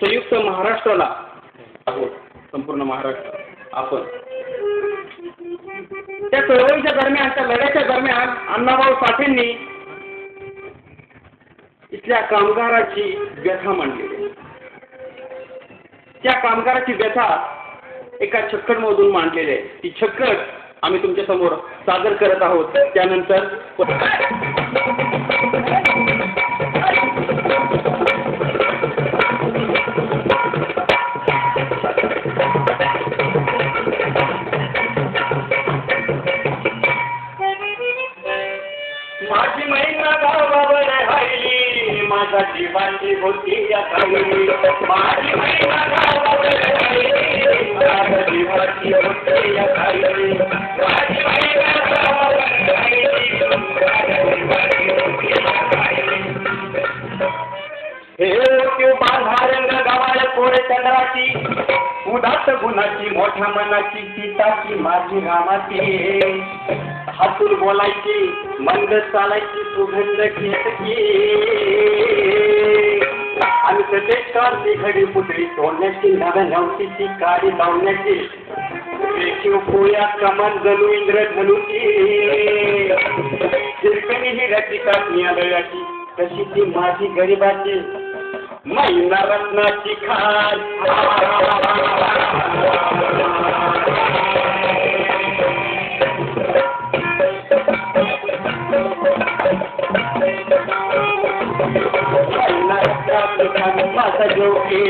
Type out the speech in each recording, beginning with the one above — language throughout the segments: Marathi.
संयुक्त महाराष्ट्राला आहोत. संपूर्ण महाराष्ट्र आपण. त्या चळवळीच्या दरम्यान त्या लढ्याच्या दरम्यान अण्णाभाऊ साठेंनी इथल्या कामगाराची व्यथा मांडलेली आहे. त्या कामगाराची व्यथा एका छक्कड मधून मांडलेली आहे. ती छक्कड आम्ही तुमच्यासमोर सादर करत आहोत. त्यानंतर उदात गुणाची मोठ्या मनाची सीताची माझी रामाची. हातून बोलायची मंद चालायची सुगंध घेतची आणि सतेज ती घडी पुतळी तोडण्याची नव्या ती काळी लावण्याची. रेखीव पोळ्यात कमन जणू इंद्र धनुची शिरकणी ही रचिका नियालयाची तशी ती माझी गरिबाची. महिना रत्नाची खास. सजो جو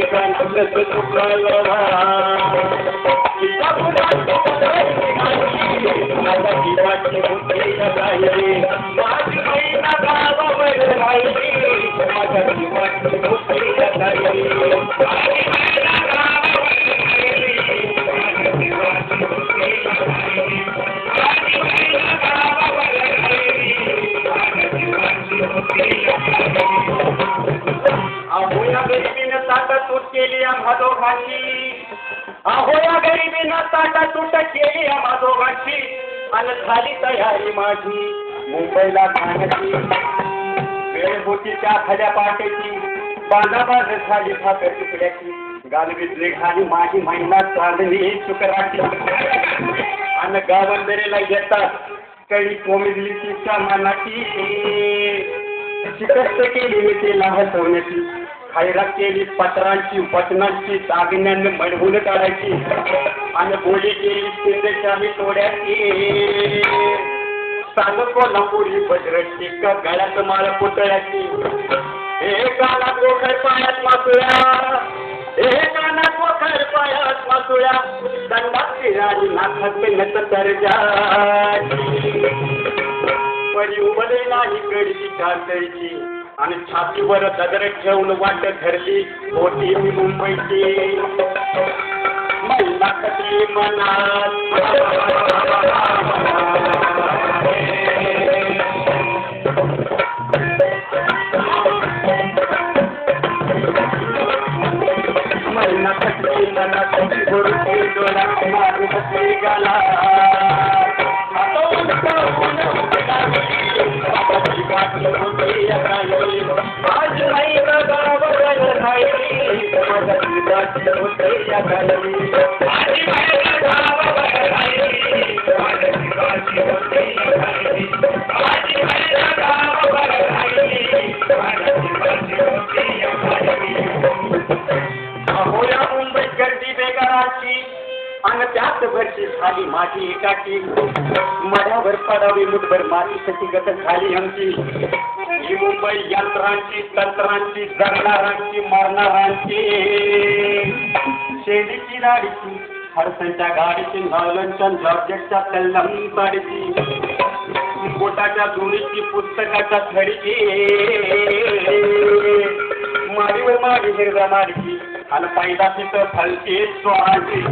ताटा तूट केली आम्हा दोघांची अहो या गरिबीनं ताटा केली आम्हा दोघांची आणि झाली तयारी माझी मुंबईला जाण्याची वेळ होती त्या खड्या पाट्याची बांधाबाज झाली फाकर तुकड्याची गालबीतली घाली माझी महिना चांदणी शुक्राची आणि गावंदरीला येतात कळी कोमिजली तिच्या मनाची शिकस्त केली मी तिला हसवण्याची खायला केली पत्रांची वचनांची दागिन्यांनी मडवून काढायची. आणि बोली केली शिंदेशाही तोड्याची सांग कोल्हापुरी बजरची का गळ्यात माळ पुतळ्याची. हे कानात गोखर पायात मासुळ्या हे कानात गोखर पायात मासुळ्या दंडात फिराली नाखात पेनत तरजा परी उभले नाही कडची कातळची. आणि छातीवर दगड ठेवून वाट धरली. होती मी मुंबईची. मला कधी मनात اڄ ويٺا گڻو ور ور خائي تماجا जात भरची खाली माती एकाकी. मध्याभर पडावी, मुठभर माती सतीगत खाली आमची. ही मुंबई यंत्रांची, तंत्रांची जगणारांची मरणारांची शेडीची राडीची हरसनच्या गाडीची नॉलनच्या जॉर्जेटच्या तल्लम साडीची बोटाच्या धुळीची पुस्तकाच्या थडीची मारीवर मारी हिरव्या मारकी आणि पैदा तिथं फलके स्वाजी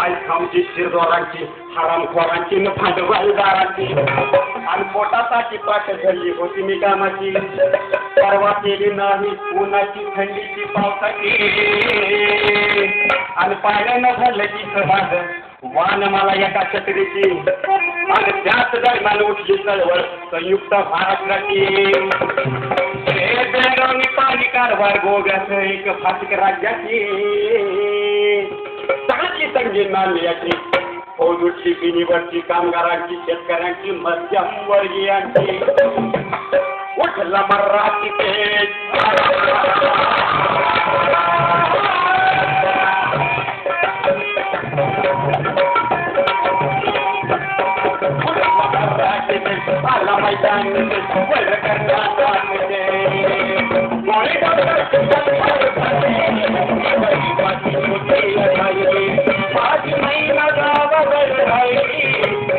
आज खाऊची शिरदोरांची हरामखोरांची न भांडवलदारांची आणि पोटासाठी पाठ झाली होती मी कामाची परवा केली नाही उन्हाची थंडीची पावसाची. आणि पाण्यानं झालं की सहज वान मला एका छत्रीची. आणि त्याच दरम्यान उठली चळवळ संयुक्त महाराष्ट्राची. बेळगावनी पाणी कारभार गोव्याचं एक फाटक राज्याची. सगळ्याची संगी फौजूची बिनीवरची कामगारांची शेतकऱ्यांची मध्यम वर्गीयांची उठला मराठी आला मैदान वर माझी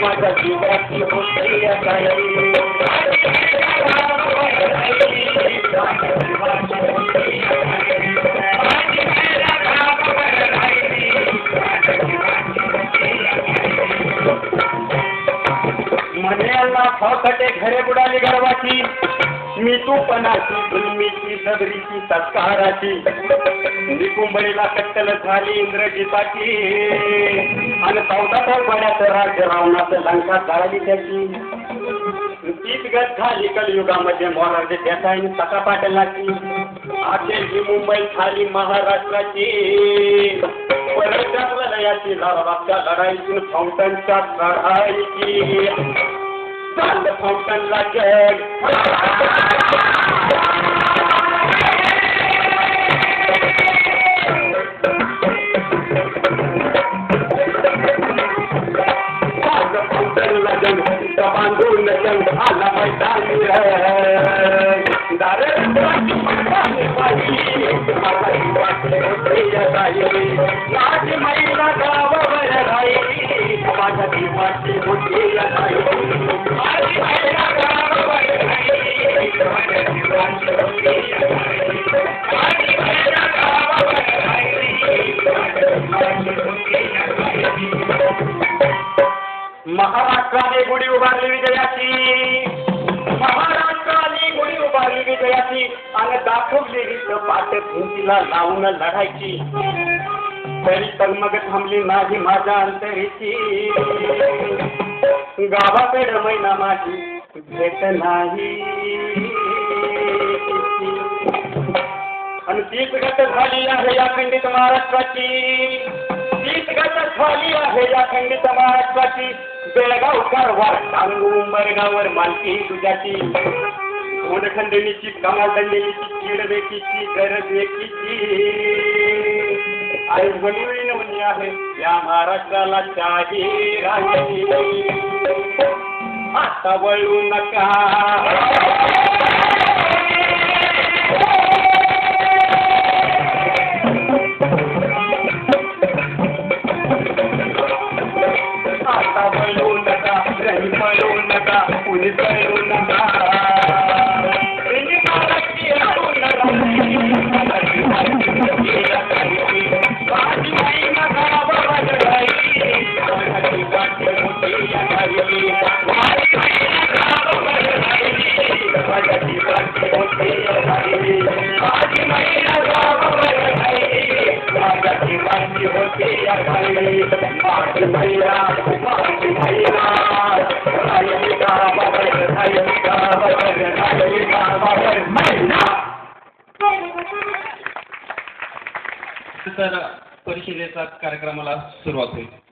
माझ्या जीवाची होती म्हणेला घरे बुडाली गर्वाची. मी तू पणाची भूमीची सबरीची सत्काराची निकुंबळीला कट्टल झाली इंद्रजिताची आणि चौदा बड्याचं राज्य रावणाचं लंका झाली त्याची. तीच गत झाली कलयुगामध्ये मोरारचे देसाईन सका पाटलाची. अखेर ही मुंबई झाली महाराष्ट्राची. परत लढाईची. फाउंटनच्या लढाईची. चाललं फाउंटनला जग चाललं फाउंटनला जग बांधून जंग आला मैदानी दारे माझी महिला गावावर राहिली माझ्या जीवाची मोठी माझी महाराष्ट्राने गुढी उभारली विजयाची. महाराष्ट्राने गुढी उभारली विजयाची. आणि दाखवली इथं पाट भिंतीला लावून लढायची. तरी पण मग थांबली नाही माझ्या अंतरीची. गावाकडे मैना माझी भेट नाही. आणि तीच गट झाली आहे या खंडित महाराष्ट्राची. तीच गट झाली आहे या खंडित महाराष्ट्राची. बेळगाव कारवार सांगू मरगावर मालकी तुझ्याची खंडणीची किड वेकीची गरज वेकीची आई वडील नवनी आहे या महाराष्ट्राला शाही राहिली आता वळू नका. तर परिषदेचा कार्यक्रमाला सुरुवात होईल.